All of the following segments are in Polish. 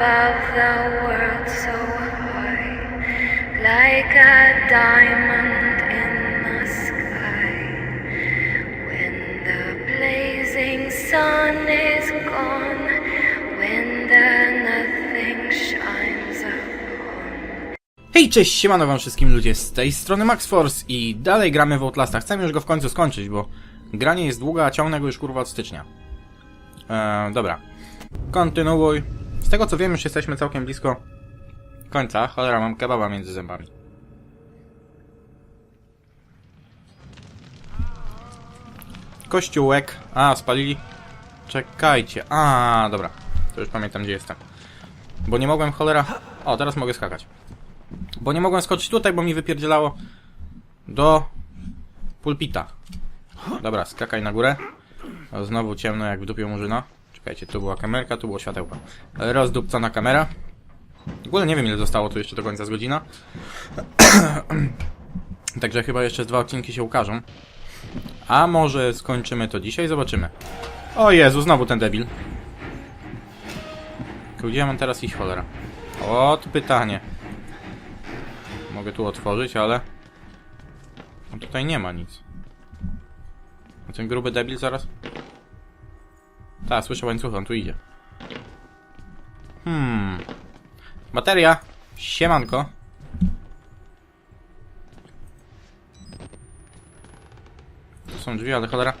above the world so high, like a diamond in the sky. When the blazing sun is gone, Hej, cześć, siemano wam wszystkim ludzie, z tej strony Max Force i dalej gramy w Outlasta. Chcemy już go w końcu skończyć, bo granie jest długa, a ciągnę go już kurwa od stycznia. Eee, dobra. Kontynuuj. Z tego co wiem, już jesteśmy całkiem blisko końca. Cholera, mam kebaba między zębami. Kościółek. A, spalili? Czekajcie. A, dobra. To już pamiętam, gdzie jestem. Bo nie mogłem, cholera... O, teraz mogę skakać. Bo nie mogłem skoczyć tutaj, bo mi wypierdzielało do pulpita. Dobra, skakaj na górę. Znowu ciemno jak w dupie murzyna. Czekajcie, tu była kamerka, tu było światełko. Rozdupcona kamera. W ogóle nie wiem ile zostało tu jeszcze do końca z godzina. Także chyba jeszcze dwa odcinki się ukażą. A może skończymy to dzisiaj? Zobaczymy. O Jezu, znowu ten debil. Gdzie mam teraz iść, cholera? O, to pytanie. Mogę tu otworzyć, ale... No tutaj nie ma nic. A ten gruby debil zaraz? Tak, słyszę łańcuchy, on tu idzie. Hmm. Bateria! Siemanko. Tu są drzwi, ale cholera.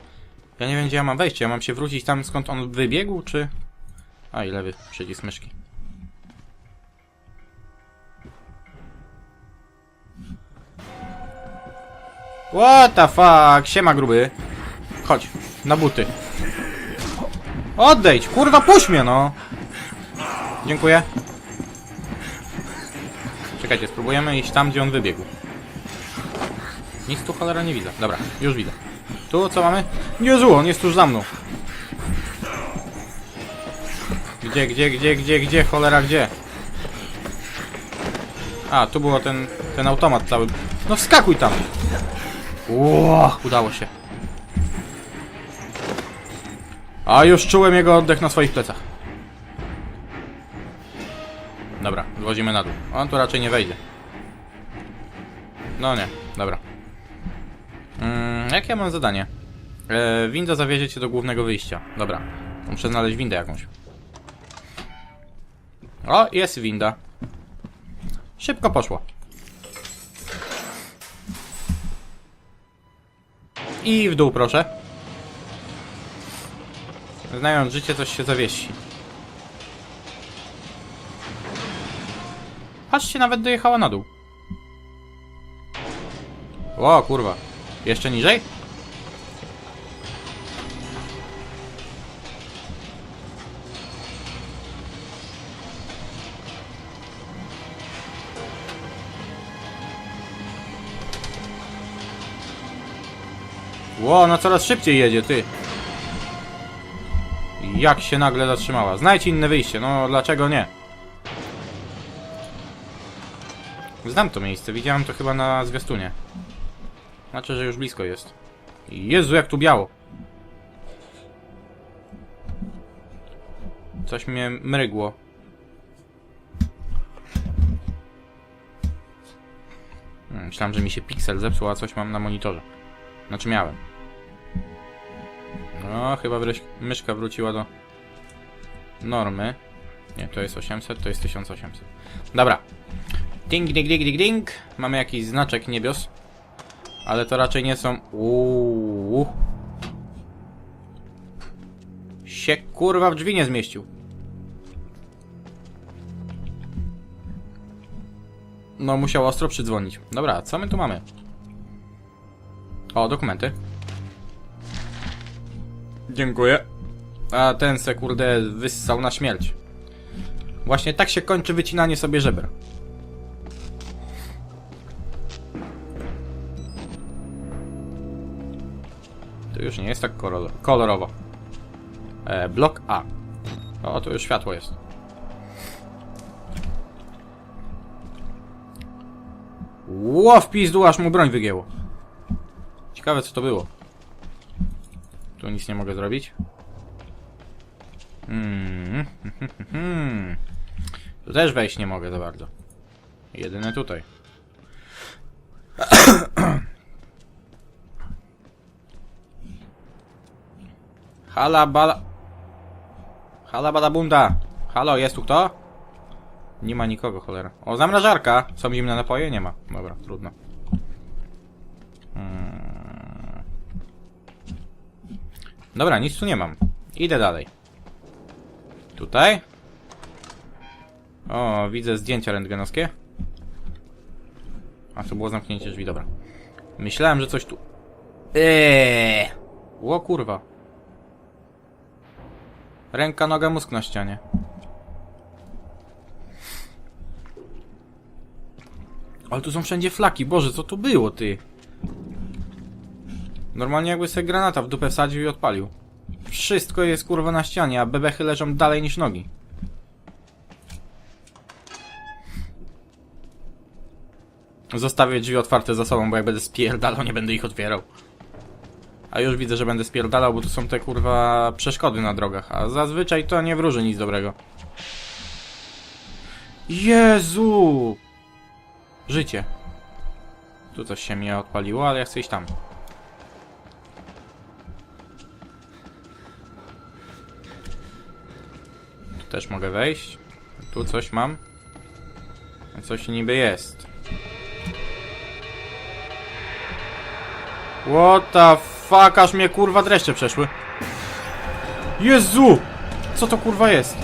Ja nie wiem, gdzie ja mam wejść. Ja mam się wrócić tam, skąd on wybiegł, czy... A, i lewy przycisk myszki. What the fuck? Siema gruby. Chodź, na buty. Odejdź, kurwa puść mnie no. Dziękuję. Czekajcie, spróbujemy iść tam, gdzie on wybiegł. Nic tu cholera nie widzę. Dobra, już widzę. Tu co mamy? Jezu, on jest tuż za mną. Gdzie, gdzie, gdzie, gdzie, gdzie, cholera, gdzie? A, tu było ten, ten automat cały. No wskakuj tam! Ło, udało się. A już czułem jego oddech na swoich plecach. Dobra, wchodzimy na dół. On tu raczej nie wejdzie. No nie, dobra. Mm, jakie ja mam zadanie? E, winda zawiezie cię do głównego wyjścia. Dobra, muszę znaleźć windę jakąś. O, jest winda. Szybko poszło. I w dół, proszę. Znając życie, coś się zawiesi. Patrzcie, nawet dojechała na dół. O, kurwa. Jeszcze niżej? Ło, ona coraz szybciej jedzie, ty. Jak się nagle zatrzymała. Znajdź inne wyjście, no dlaczego nie? Znam to miejsce, widziałem to chyba na zwiastunie. Znaczy, że już blisko jest. Jezu, jak tu biało. Coś mnie mrygło. Hmm, Myślałem, że mi się piksel zepsuł, a coś mam na monitorze. Znaczy miałem. No, chyba wreszcie myszka wróciła do normy. Nie, to jest 800, to jest 1800. Dobra. Ding, ding, ding, ding, ding. Mamy jakiś znaczek niebios. Ale to raczej nie są... Uuu. Się kurwa w drzwi nie zmieścił. No, musiał ostro przydzwonić. Dobra, co my tu mamy? O, dokumenty. Dziękuję. A ten se kurde wyssał na śmierć. Właśnie tak się kończy wycinanie sobie żeber. To już nie jest tak kolor kolorowo. E, blok A. O, tu już światło jest. Ło, w pizdu, aż mu broń wygięło. Ciekawe, co to było. Tu nic nie mogę zrobić. Hmm. Tu też wejść nie mogę za bardzo. Jedyne tutaj. Hala bala... Hala bunda. Halo, jest tu kto? Nie ma nikogo, cholera. O, zamrażarka! Są zimne napoje? Nie ma. Dobra, trudno. Hmm. Dobra, nic tu nie mam. Idę dalej. Tutaj? O, widzę zdjęcia rentgenowskie. A, to było zamknięcie drzwi, dobra. Myślałem, że coś tu... Eee! Ło kurwa. Ręka, noga, mózg na ścianie. Ale tu są wszędzie flaki. Boże, co tu było, ty? Normalnie jakby sobie granata w dupę wsadził i odpalił. Wszystko jest kurwa na ścianie, a bebechy leżą dalej niż nogi. Zostawię drzwi otwarte za sobą, bo jak będę spierdalał, nie będę ich otwierał. A już widzę, że będę spierdalał, bo tu są te kurwa przeszkody na drogach, a zazwyczaj to nie wróży nic dobrego. Jezu! Życie. Tu coś się mnie odpaliło, ale ja chcę iść tam. Też mogę wejść. Tu coś mam. Coś niby jest. What the fuck, aż mnie kurwa dreszcze przeszły. Jezu! Co to kurwa jest?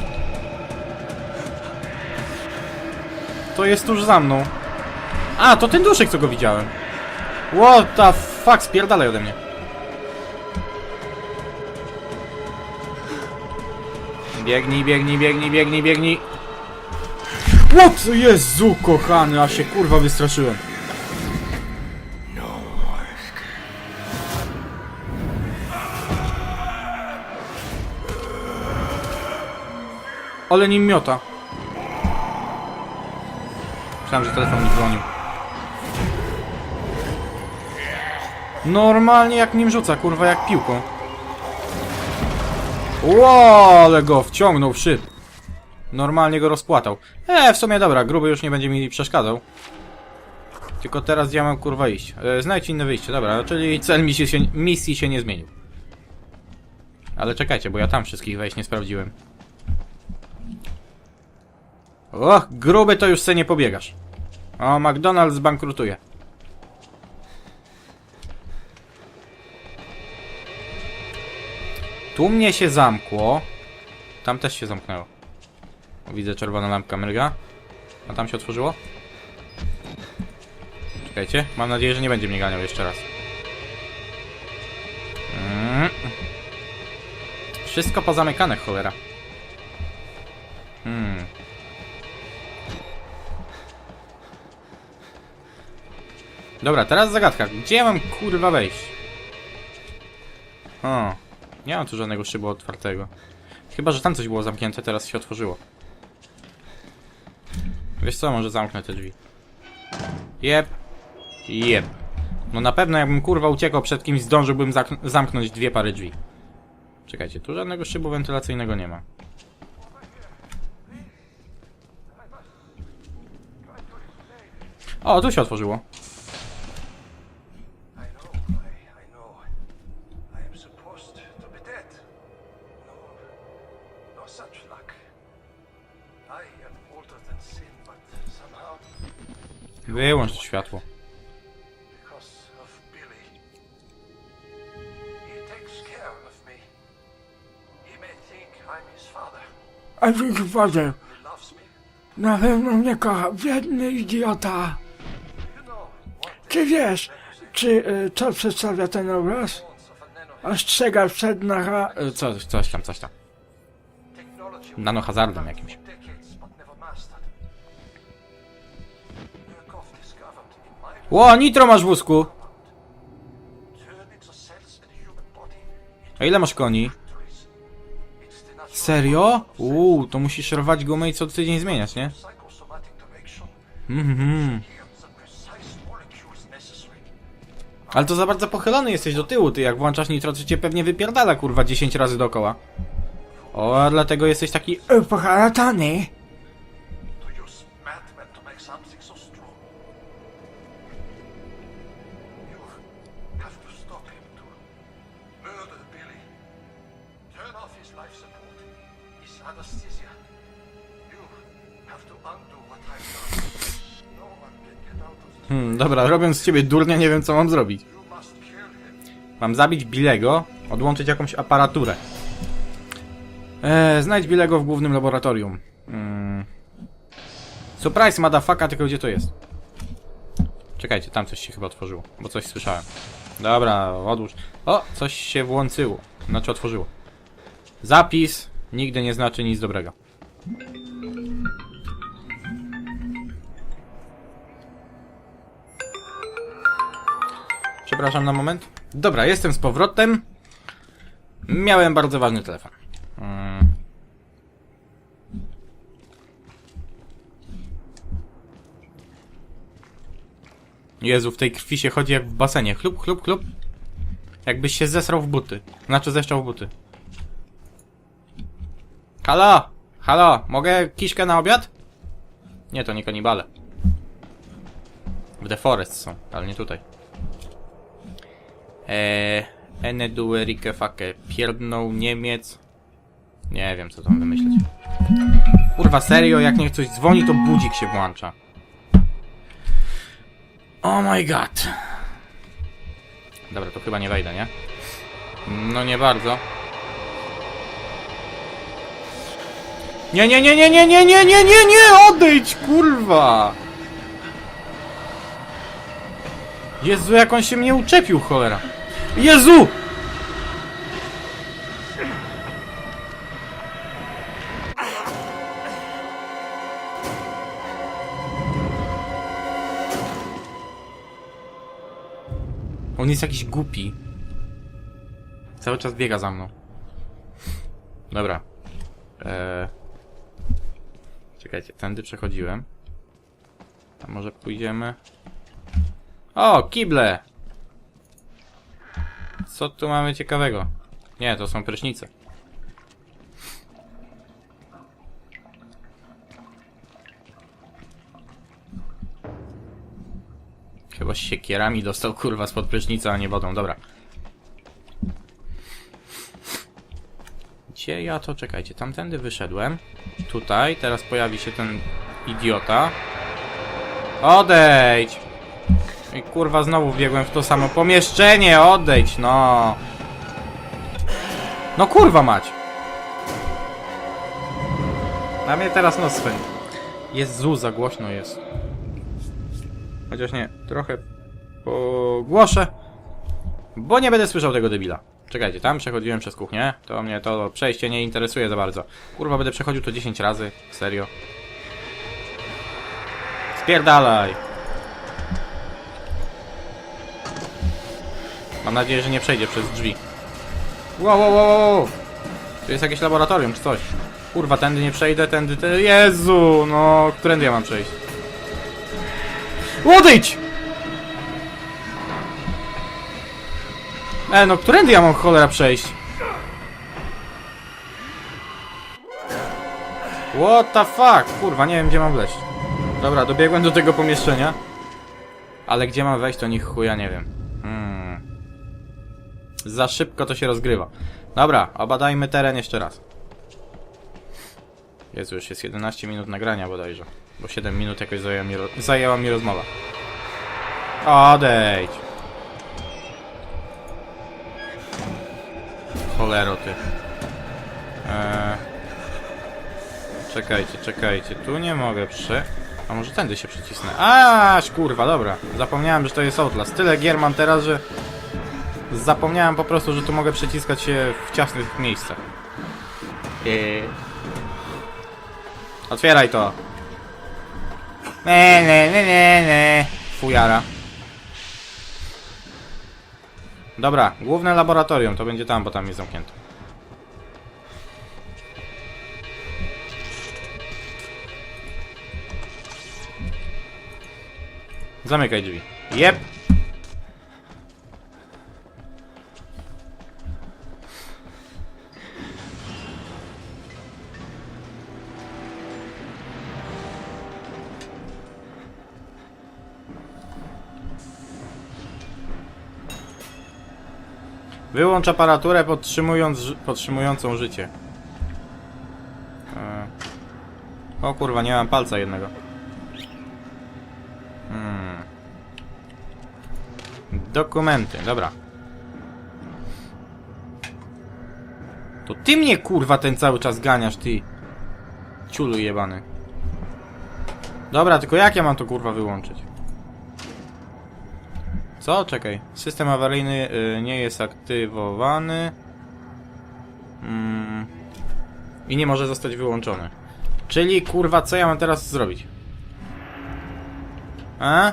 To jest tuż za mną. A, to ten duszek, co go widziałem. What the fuck, spierdalaj ode mnie. Biegnij, biegnij, biegnij, biegnij, biegnij. What? Jezu, kochany, a się kurwa wystraszyłem. Ale nim miota. Myślałem, że telefon mi dzwonił. Normalnie jak nim rzuca, kurwa, jak piłką. Ło, ale go wciągnął szyb. Normalnie go rozpłatał. E, w sumie dobra, gruby już nie będzie mi przeszkadzał. Tylko teraz ja mam kurwa iść? E, znajdź inne wyjście, dobra, czyli cel misji się, misji się nie zmienił. Ale czekajcie, bo ja tam wszystkich wejść nie sprawdziłem. O, gruby to już se nie pobiegasz. O, McDonald's zbankrutuje. Tu mnie się zamkło. Tam też się zamknęło. Widzę czerwona lampka mryga. A tam się otworzyło? Czekajcie, mam nadzieję, że nie będzie mnie ganiał jeszcze raz. Mm. Wszystko pozamykane, cholera. Hmm. Dobra, teraz zagadka. Gdzie mam kurwa wejść? O, nie mam tu żadnego szybu otwartego. Chyba, że tam coś było zamknięte, teraz się otworzyło. Wiesz co, może zamknę te drzwi. Jep. Jep. No na pewno jakbym kurwa uciekał przed kimś, zdążyłbym zamknąć dwie pary drzwi. Czekajcie, tu żadnego szybu wentylacyjnego nie ma. O, tu się otworzyło. I'm his father. A więc wodę. Na pewno mnie kocha. Biedny idiota. Czy wiesz, czy y, co przedstawia ten obraz? bones of a nano Ostrzega przed nacha... E, Coś, coś tam, coś tam. Nanohazardem jakimś. Ło, nitro masz w wózku! A ile masz koni? Serio? Uuu, to musisz rwać gumę i co tydzień zmieniać, nie? Mhm. Precise Ale to za bardzo pochylony jesteś do tyłu, ty jak włączasz nitro, to cię pewnie wypierdala kurwa 10 razy dookoła. O, dlatego jesteś taki... E, Poharatany. Hmm, dobra, robiąc z ciebie durnia, nie wiem co mam zrobić. Mam zabić Bilego, odłączyć jakąś aparaturę. Eee, znajdź Bilego w głównym laboratorium. Hmm. Surprise, motherfucker, tylko gdzie to jest? Czekajcie, tam coś się chyba otworzyło, bo coś słyszałem. Dobra, odłóż. O, coś się włączyło. Znaczy otworzyło. Zapis nigdy nie znaczy nic dobrego. Przepraszam na moment. Dobra, jestem z powrotem. Miałem bardzo ważny telefon. Mm. Jezu, w tej krwi się chodzi jak w basenie. Chlub, chlub, chlub. Jakbyś się zesrał w buty. Znaczy zeszczał w buty. Halo! Halo! Mogę kiszkę na obiad? Nie, to nie kanibale. W The Forest są, ale nie tutaj. Eee, Ene Duerike Fake. Pierdnął Niemiec. Nie wiem, co tam wymyśleć. Kurwa, serio, jak niech coś dzwoni, to budzik się włącza. Oh my god. Dobra, to chyba nie wejdę, nie? No nie bardzo. Nie, nie, nie, nie, nie, nie, nie, nie, nie, nie, odejdź, kurwa! Jezu, jak on się mnie uczepił, cholera. Jezu! On jest jakiś głupi. Cały czas biega za mną. Dobra. Eee... Czekajcie, tędy przechodziłem. A może pójdziemy? O, kible! Co tu mamy ciekawego? Nie, to są prysznice. Chyba siekierami dostał kurwa spod prysznica, a nie wodą, dobra. Gdzie ja to? Czekajcie, tamtędy wyszedłem. Tutaj, teraz pojawi się ten idiota. Odejdź! I kurwa znowu wbiegłem w to samo pomieszczenie, odejdź, no. No kurwa mać. Na mnie teraz nos swędzi. Jezu, za głośno jest. Chociaż nie, trochę pogłoszę. Bo nie będę słyszał tego debila. Czekajcie, tam przechodziłem przez kuchnię. To mnie to przejście nie interesuje za bardzo. Kurwa, będę przechodził to 10 razy. Serio. Spierdalaj. Mam nadzieję, że nie przejdzie przez drzwi. Wow, wow, wow, wow. Tu jest jakieś laboratorium czy coś. Kurwa, tędy nie przejdę, tędy, te... Jezu, no, którędy ja mam przejść? Odejdź! E, no, którędy ja mam cholera przejść? What the fuck? Kurwa, nie wiem gdzie mam wleźć. Dobra, dobiegłem do tego pomieszczenia. Ale gdzie mam wejść, to nich chuja nie wiem. Za szybko to się rozgrywa. Dobra, obadajmy teren jeszcze raz. Jezu, już jest 11 minut nagrania bodajże. Bo 7 minut jakoś zajęła mi, zajęła mi rozmowa. Odejdź. Cholero ty. Eee... Czekajcie, czekajcie. Tu nie mogę prze... A może tędy się przycisnę? Aż kurwa, dobra. Zapomniałem, że to jest Outlast. Tyle gier mam teraz, że... Zapomniałem po prostu, że tu mogę przyciskać się w ciasnych miejscach. Eee... Otwieraj to. Ne, ne, ne, ne, ne. Fujara. Dobra, główne laboratorium, to będzie tam, bo tam jest zamknięte. Zamykaj drzwi. Jep. Wyłącz aparaturę podtrzymując, podtrzymującą życie. E. O kurwa, nie mam palca jednego. Hmm. Dokumenty, dobra. To ty mnie kurwa ten cały czas ganiasz, ty. Ciulu jebany. Dobra, tylko jak ja mam to kurwa wyłączyć? Co? Czekaj. System awaryjny y, nie jest aktywowany. Mm. I nie może zostać wyłączony. Czyli kurwa, co ja mam teraz zrobić? A?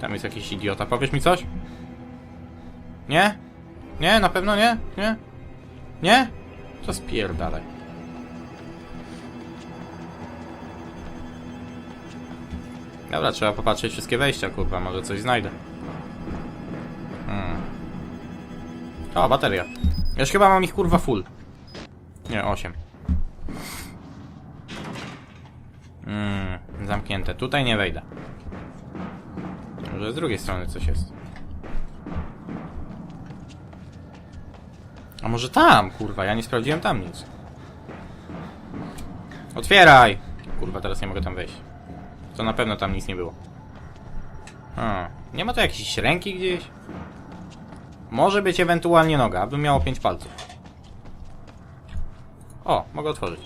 Tam jest jakiś idiota. Powiesz mi coś? Nie? Nie? Na pewno nie? Nie? Nie? To spierdalaj. Dobra, trzeba popatrzeć wszystkie wejścia, kurwa, może coś znajdę. Hmm. O, bateria. Już chyba mam ich kurwa full. Nie, 8. Hmm, zamknięte. Tutaj nie wejdę. Może z drugiej strony coś jest. A może tam, kurwa, ja nie sprawdziłem tam nic. Otwieraj! Kurwa, teraz nie mogę tam wejść. To na pewno tam nic nie było. A, nie ma tu jakiejś ręki gdzieś? Może być ewentualnie noga, aby miało pięć palców. O, mogę otworzyć.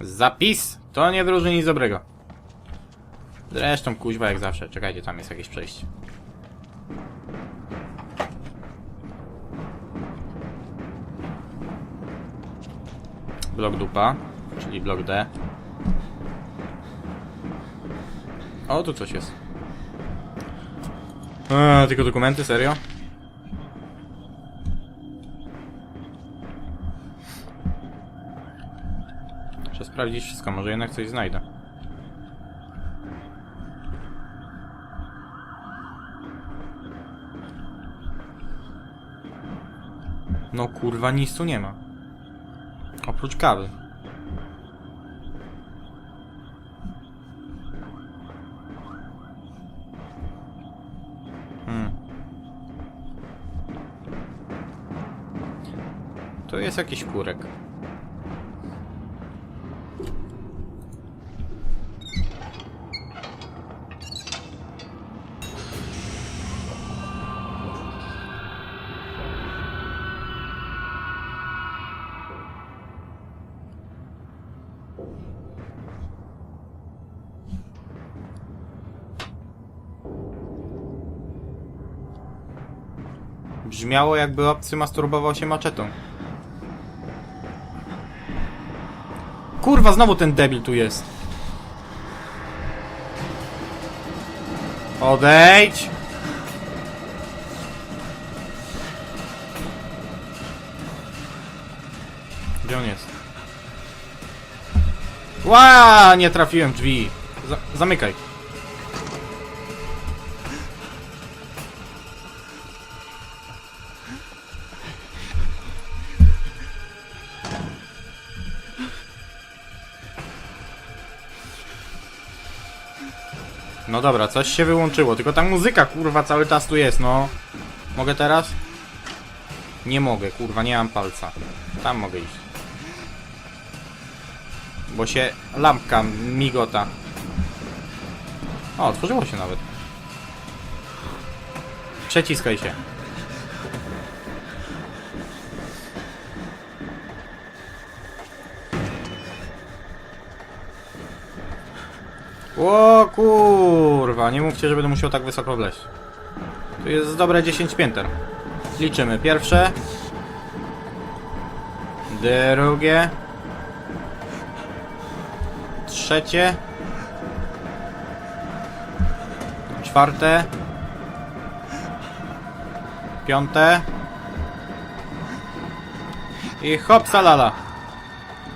Zapis! To nie wróży nic dobrego. Zresztą kuźwa jak zawsze. Czekajcie, tam jest jakieś przejście. Blok dupa, czyli blok D. O, tu coś jest. Eee, tylko dokumenty, serio? Muszę sprawdzić wszystko, może jednak coś znajdę. No kurwa, nic tu nie ma. Oprócz kawy. Hmm. Tu jest jakiś kurek. Brzmiało jakby obcy masturbował się maczetą. Kurwa, znowu ten debil tu jest. Odejdź! Gdzie on jest? Ła, nie trafiłem drzwi. Za zamykaj. No dobra, coś się wyłączyło, tylko ta muzyka kurwa cały czas tu jest, no. Mogę teraz? Nie mogę, kurwa, nie mam palca. Tam mogę iść. Bo się lampka migota. O, otworzyło się nawet. Przeciskaj się. O kurwa, nie mówcie, że będę musiał tak wysoko wleźć. Tu jest dobre 10 pięter. Liczymy. Pierwsze. Drugie. Trzecie. Czwarte. Piąte. I hop salala.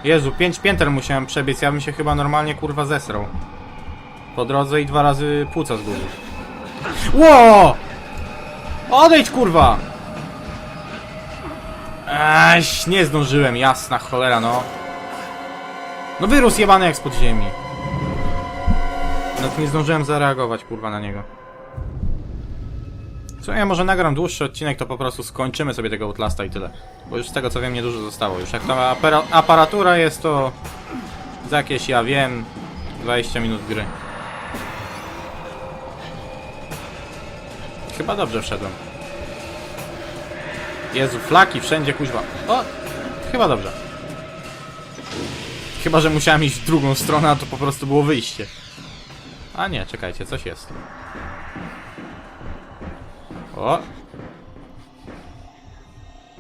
Jezu, 5 pięter musiałem przebiec, ja bym się chyba normalnie kurwa zesrał. Po drodze i dwa razy płuca zgubił. Ło! Odejdź, kurwa! Eś, nie zdążyłem, jasna cholera, no. No wyrósł jebany jak spod ziemi. Nawet nie zdążyłem zareagować, kurwa, na niego. Co ja może nagram dłuższy odcinek, to po prostu skończymy sobie tego Outlasta i tyle. Bo już z tego co wiem niedużo zostało. Już jak ta apara- aparatura jest to... Za jakieś, ja wiem, 20 minut gry. Chyba dobrze wszedłem. Jezu, flaki wszędzie, kuźwa. O! Chyba dobrze. Chyba, że musiałem iść w drugą stronę, a to po prostu było wyjście. A nie, czekajcie, coś jest. O!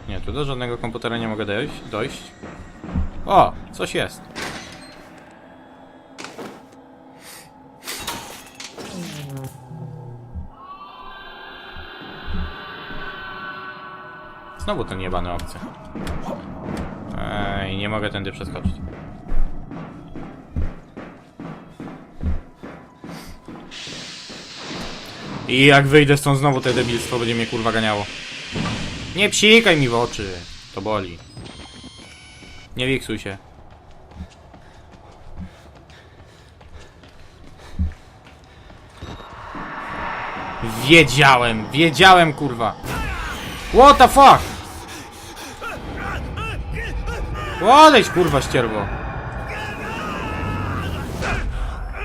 Nie, tu do żadnego komputera nie mogę dojść. dojść. O! Coś jest. Znowu ten jebany obcy. Ej, nie mogę tędy przeskoczyć. I jak wyjdę stąd znowu te debilstwo będzie mnie kurwa ganiało. Nie psikaj mi w oczy. To boli. Nie wiksuj się. Wiedziałem, wiedziałem kurwa. What the fuck? Odejdź kurwa ścierwo.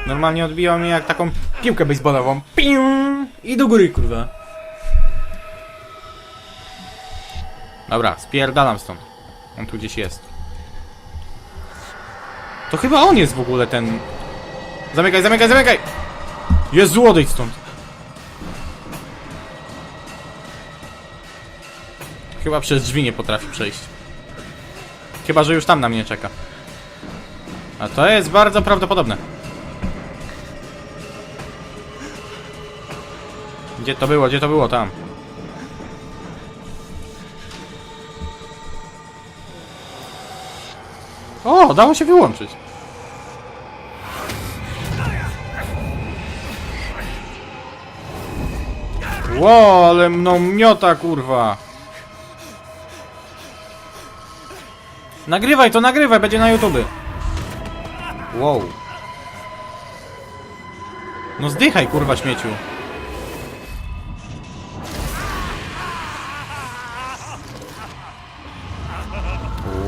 Normalnie odbijał mnie jak taką piłkę baseballową. Piu! I do góry kurwa. Dobra, spierdalam stąd. On tu gdzieś jest. To chyba on jest w ogóle ten... Zamykaj, zamykaj, zamykaj! Jezu, odejdź stąd. Chyba przez drzwi nie potrafi przejść. Chyba, że już tam na mnie czeka. A to jest bardzo prawdopodobne. Gdzie to było? Gdzie to było? Tam. O, dało się wyłączyć. Ło, ale mną miota, kurwa. Nagrywaj to, nagrywaj, będzie na YouTube. Wow. No zdychaj, kurwa, śmieciu.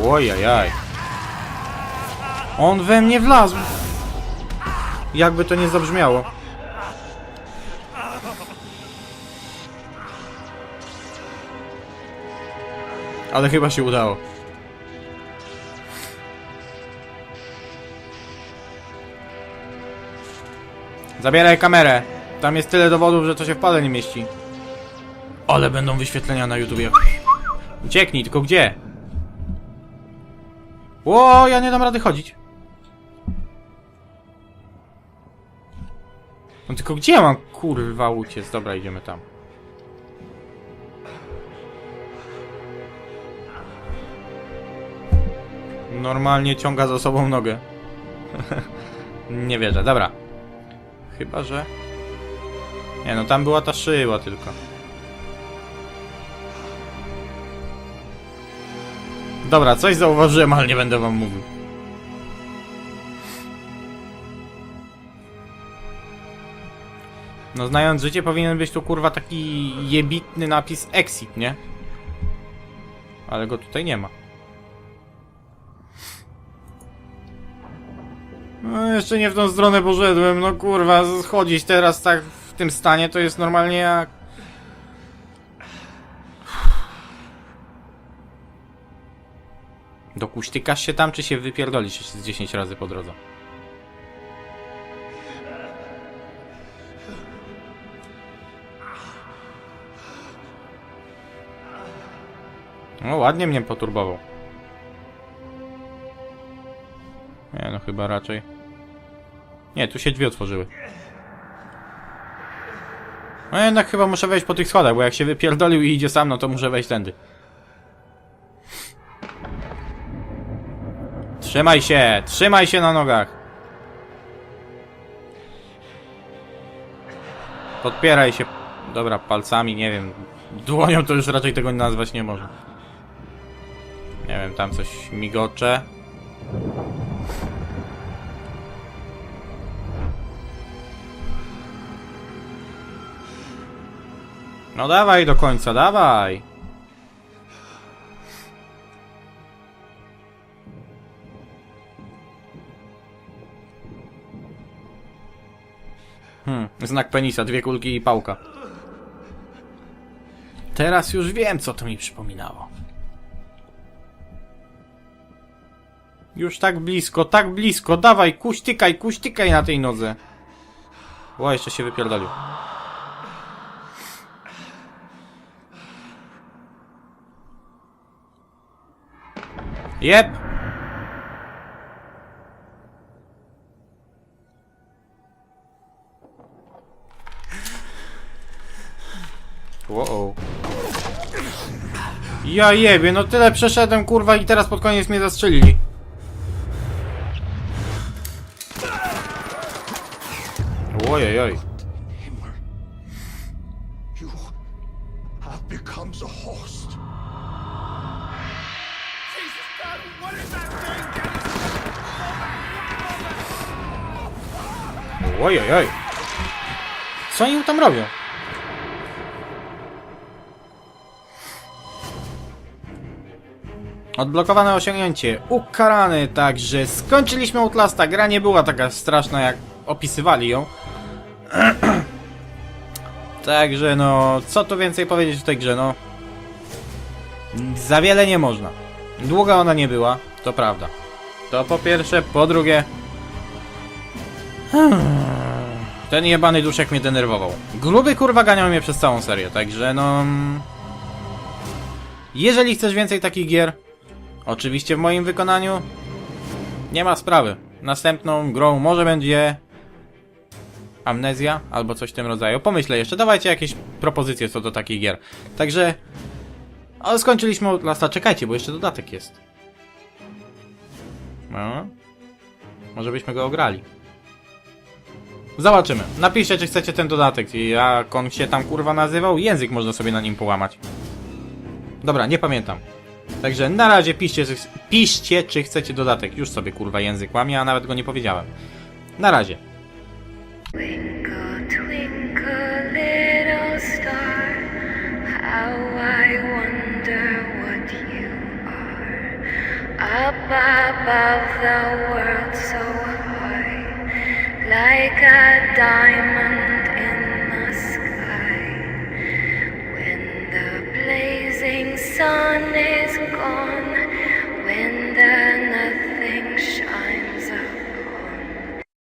Ojajaj. On we mnie wlazł. Jakby to nie zabrzmiało. Ale chyba się udało. Zabieraj kamerę. Tam jest tyle dowodów, że to się w pale nie mieści. Ale będą wyświetlenia na YouTubie. Ucieknij, tylko gdzie? Ło, ja nie dam rady chodzić. No tylko gdzie ja mam kurwa uciec? Dobra, idziemy tam. Normalnie ciąga za sobą nogę. nie wierzę, dobra. Chyba, że... Nie no, tam była ta szyła tylko. Dobra, coś zauważyłem, ale nie będę wam mówił. No znając życie powinien być tu kurwa taki jebitny napis exit, nie? Ale go tutaj nie ma. No jeszcze nie w tą stronę poszedłem, no kurwa, schodzić teraz tak w tym stanie to jest normalnie jak... Dokuśtykasz się tam, czy się wypierdolisz z 10 razy po drodze? No ładnie mnie poturbował. Nie no, chyba raczej. Nie, tu się drzwi otworzyły. No jednak chyba muszę wejść po tych schodach, bo jak się wypierdolił i idzie sam, no to muszę wejść tędy. Trzymaj się! Trzymaj się na nogach! Podpieraj się. Dobra, palcami, nie wiem. Dłonią to już raczej tego nazwać nie można. Nie wiem, tam coś migocze. No dawaj do końca, dawaj! Hmm, znak penisa, dwie kulki i pałka. Teraz już wiem, co to mi przypominało. Już tak blisko, tak blisko, dawaj, kuśtykaj, kuśtykaj na tej nodze. O, jeszcze się wypierdolił. Jep! Wow. Ja jebie, no tyle przeszedłem kurwa i teraz pod koniec mnie zastrzelili. Ojej, Himmler, ojej, oj. Co oni tam robią? Odblokowane osiągnięcie. Ukarany, także skończyliśmy Outlasta. Gra nie była taka straszna, jak opisywali ją. Także no, co tu więcej powiedzieć w tej grze, no. Za wiele nie można. Długa ona nie była, to prawda. To po pierwsze, po drugie... Ten jebany duszek mnie denerwował. Gruby kurwa ganiał mnie przez całą serię, także no... Jeżeli chcesz więcej takich gier, oczywiście w moim wykonaniu, nie ma sprawy. Następną grą może będzie Amnezja albo coś w tym rodzaju. Pomyślę jeszcze, dawajcie jakieś propozycje co do takich gier. Także... Ale skończyliśmy Outlasta, czekajcie, bo jeszcze dodatek jest. No. Może byśmy go ograli. Zobaczymy. Napiszcie, czy chcecie ten dodatek. Jak on się tam kurwa nazywał? Język można sobie na nim połamać. Dobra, nie pamiętam. Także na razie piszcie, czy, piszcie, czy chcecie dodatek. Już sobie kurwa język łamie, a nawet go nie powiedziałem. Na razie. Twinkle, twinkle, little star, how I wonder what you are. Up above the world so high, like a diamond in the sky. When the blazing sun is gone. When the nothing shines.